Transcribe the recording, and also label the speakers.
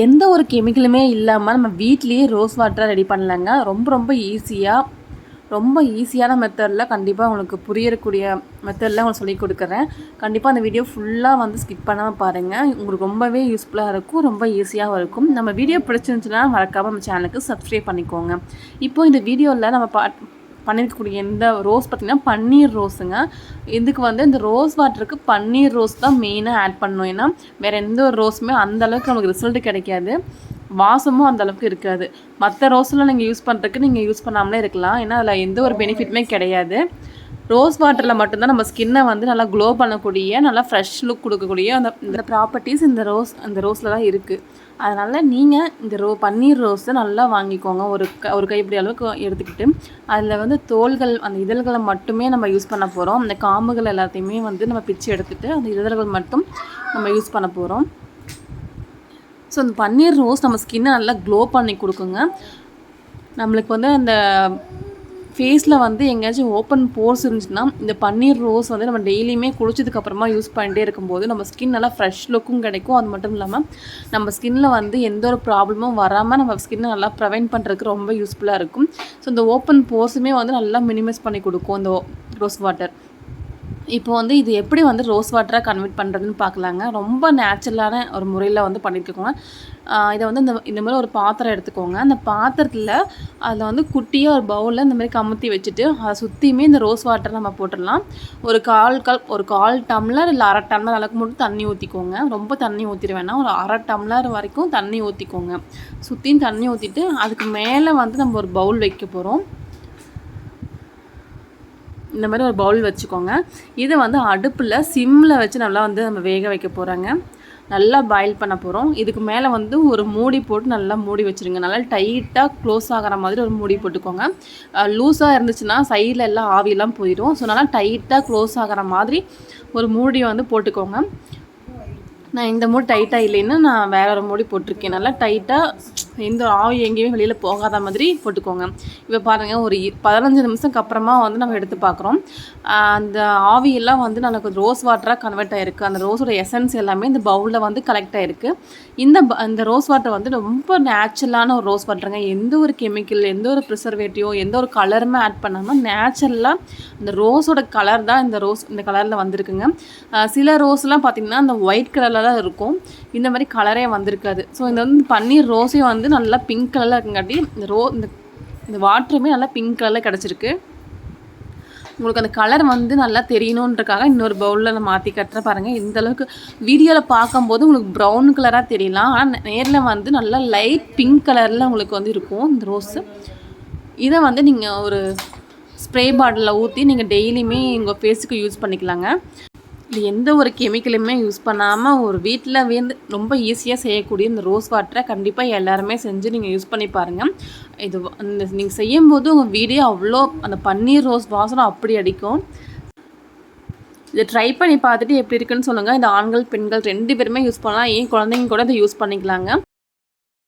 Speaker 1: எந்த ஒரு கெமிக்கலுமே இல்லாமல் நம்ம வீட்லேயே ரோஸ் வாட்டராக ரெடி பண்ணலாங்க. ரொம்ப ரொம்ப ஈஸியாக ரொம்ப ஈஸியான மெத்தடில் கண்டிப்பாக உங்களுக்கு புரியக்கூடிய மெத்தடில் உங்களுக்கு சொல்லி கொடுக்குறேன். கண்டிப்பாக அந்த வீடியோ ஃபுல்லாக வந்து ஸ்கிப் பண்ணாமல் பாருங்கள் உங்களுக்கு ரொம்பவே யூஸ்ஃபுல்லாக இருக்கும் ரொம்ப ஈஸியாகவும் இருக்கும். நம்ம வீடியோ பிடிச்சிருந்துச்சுன்னா மறக்காமல் நம்ம சேனலுக்கு சப்ஸ்கிரைப் பண்ணிக்கோங்க. இப்போ இந்த வீடியோவில் நம்ம பா பண்ணியிருக்கக்கூடிய இந்த ரோஸ் பார்த்திங்கன்னா பன்னீர் ரோஸுங்க. இதுக்கு வந்து இந்த ரோஸ் வாட்டருக்கு பன்னீர் ரோஸ் தான் மெயினாக ஆட் பண்ணணும். ஏன்னா வேறு எந்த ஒரு ரோஸுமே அந்தளவுக்கு நமக்கு ரிசல்ட் கிடைக்காது. வாசமும் அந்தளவுக்கு இருக்காது. மற்ற ரோஸில் நீங்கள் யூஸ் பண்ணுறதுக்கு நீங்கள் யூஸ் பண்ணாமலே இருக்கலாம். ஏன்னா அதில் எந்த ஒரு பெனிஃபிட்டுமே கிடையாது. ரோஸ் வாட்டரில் மட்டும்தான் நம்ம ஸ்கின்னை வந்து நல்லா க்ளோ பண்ணக்கூடிய நல்லா ஃப்ரெஷ் லுக் கொடுக்கக்கூடிய அந்த இந்த ப்ராப்பர்ட்டிஸ் இந்த ரோஸ் அந்த ரோஸில் தான் இருக்குது அதனால் நீங்கள் இந்த ரோ பன்னீர் ரோஸை நல்லா வாங்கிக்கோங்க. ஒரு க ஒரு கைப்பிடி அளவுக்கு எடுத்துக்கிட்டு அதில் வந்து தோள்கள் அந்த இதழ்களை மட்டுமே நம்ம யூஸ் பண்ண போகிறோம் அந்த காம்புகள் எல்லாத்தையுமே வந்து நம்ம பிச்சு எடுத்துகிட்டு அந்த இதழ்கள் மட்டும் நம்ம யூஸ் பண்ண போகிறோம் ஸோ அந்த பன்னீர் ரோஸ் நம்ம ஸ்கின்னை நல்லா க்ளோ பண்ணி கொடுக்குங்க. நம்மளுக்கு வந்து அந்த ஃபேஸில் வந்து எங்கேயாச்சும் ஓப்பன் போர்ஸ் இருந்துச்சுன்னா இந்த பன்னீர் ரோஸ் வந்து நம்ம டெய்லியுமே குளிச்சதுக்கப்புறமா யூஸ் பண்ணிட்டே இருக்கும்போது நம்ம ஸ்கின் நல்லா ஃப்ரெஷ் லுக்கும் கிடைக்கும். அது மட்டும் இல்லாமல் நம்ம ஸ்கின்னில் வந்து எந்த ஒரு ப்ராப்ளமும் வராமல் நம்ம ஸ்கின்னை நல்லா ப்ரிவெண்ட் பண்ணுறதுக்கு ரொம்ப யூஸ்ஃபுல்லாக இருக்கும். ஸோ இந்த ஓப்பன் போர்ஸுமே வந்து நல்லா மினிமைஸ் பண்ணி கொடுக்கும் இந்த ரோஸ் வாட்டர் இப்போ வந்து இது எப்படி வந்து ரோஸ் வாட்டராக கன்வெர்ட் பண்ணுறதுன்னு பார்க்கலாங்க. ரொம்ப நேச்சுரலான ஒரு முறையில் வந்து பண்ணிட்டுருக்கோங்க. இதை வந்து இந்த இந்த மாதிரி ஒரு பாத்திரம் எடுத்துக்கோங்க. அந்த பாத்திரத்தில் அதில் வந்து குட்டியாக ஒரு பவுலில் இந்த மாதிரி கமுத்தி வச்சுட்டு அதை சுற்றியுமே இந்த ரோஸ் வாட்டர் நம்ம போட்டுடலாம். ஒரு கால் கால் ஒரு கால் டம்ளர் இல்லை அரை டம்ளர் அளவுக்கு மட்டும் தண்ணி ஊற்றிக்கோங்க ரொம்ப தண்ணி ஊற்றிட வேணாம். ஒரு அரை டம்ளர் வரைக்கும் தண்ணி ஊற்றிக்கோங்க சுற்றியும் தண்ணி ஊற்றிட்டு அதுக்கு மேலே வந்து நம்ம ஒரு பவுல் வைக்க போகிறோம் இந்த மாதிரி ஒரு பவுல் வச்சுக்கோங்க. இதை வந்து அடுப்பில் சிம்மில் வச்சு நல்லா வந்து நம்ம வேக வைக்க போகிறாங்க நல்லா பாயில் பண்ண போகிறோம் இதுக்கு மேலே வந்து ஒரு மூடி போட்டு நல்லா மூடி வச்சுருங்க. நல்லா டைட்டாக க்ளோஸ் ஆகிற மாதிரி ஒரு மூடி போட்டுக்கோங்க. லூஸாக இருந்துச்சுன்னா சைடில் எல்லாம் ஆவியெல்லாம் போயிடும். ஸோ நல்லா டைட்டாக க்ளோஸ் ஆகிற மாதிரி ஒரு மூடியை வந்து போட்டுக்கோங்க. நான் இந்த மூடி டைட்டாக இல்லைன்னு நான் வேற ஒரு மூடி போட்டிருக்கேன். நல்லா டைட்டாக எந்த ஆவி எங்கேயுமே வெளியில் போகாத மாதிரி போட்டுக்கோங்க. இப்போ பாருங்கள் ஒரு பதினஞ்சு நிமிஷத்துக்கு அப்புறமா வந்து நம்ம எடுத்து பார்க்குறோம். அந்த ஆவியெல்லாம் வந்து நமக்கு ரோஸ் வாட்டராக கன்வெர்ட் ஆகிருக்கு அந்த ரோஸோட எசன்ஸ் எல்லாமே இந்த பவுலில் வந்து கலெக்ட் ஆகிருக்கு இந்த இந்த ரோஸ் வாட்டர் வந்து ரொம்ப நேச்சுரலான ஒரு ரோஸ் வாட்டருங்க எந்த ஒரு கெமிக்கல் எந்த ஒரு ப்ரிசர்வேட்டிவோ எந்த ஒரு கலருமே ஆட் பண்ணாமல் நேச்சுரலாக அந்த ரோஸோட கலர் தான் இந்த ரோஸ் இந்த கலரில் வந்திருக்குங்க. சில ரோஸ்லாம் பார்த்திங்கன்னா அந்த ஒயிட் கலரில் தான் இருக்கும். இந்த மாதிரி கலரே வந்திருக்காது. ஸோ இந்த வந்து பன்னீர் ரோஸே வந்து நல்லா பிங்க் கலரில் இருக்குங்காட்டி இந்த ரோ இந்த இந்த வாட்டருமே நல்லா பிங்க் கலரில் கிடச்சிருக்கு. உங்களுக்கு அந்த கலர் வந்து நல்லா தெரியணுன்றக்காக இன்னொரு பவுலில் நான் மாற்றி கட்டுறேன் பாருங்கள் இந்த அளவுக்கு வீடியோவில் பார்க்கும்போது உங்களுக்கு ப்ரௌன் கலராக தெரியலாம். ஆனால் நேரில் வந்து நல்லா லைட் பிங்க் கலரில் உங்களுக்கு வந்து இருக்கும் இந்த ரோஸு இதை வந்து நீங்கள் ஒரு ஸ்ப்ரே பாட்டிலில் ஊற்றி நீங்கள் டெய்லியுமே உங்கள் ஃபேஸுக்கு யூஸ் பண்ணிக்கலாங்க. இது எந்த ஒரு கெமிக்கலுமே யூஸ் பண்ணாமல் ஒரு வீட்டில் வந்து ரொம்ப ஈஸியாக செய்யக்கூடிய இந்த ரோஸ் வாட்டரை கண்டிப்பாக எல்லாருமே செஞ்சு நீங்கள் யூஸ் பண்ணி பாருங்கள் இது இந்த நீங்கள் செய்யும்போது உங்கள் வீடியோ அவ்வளோ அந்த பன்னீர் ரோஸ் வாசனம் அப்படி அடிக்கும். இதை ட்ரை பண்ணி பார்த்துட்டு எப்படி இருக்குன்னு சொல்லுங்கள் இந்த ஆண்கள் பெண்கள் ரெண்டு பேருமே யூஸ் பண்ணலாம். ஏன் குழந்தைங்க கூட இதை யூஸ் பண்ணிக்கலாங்க.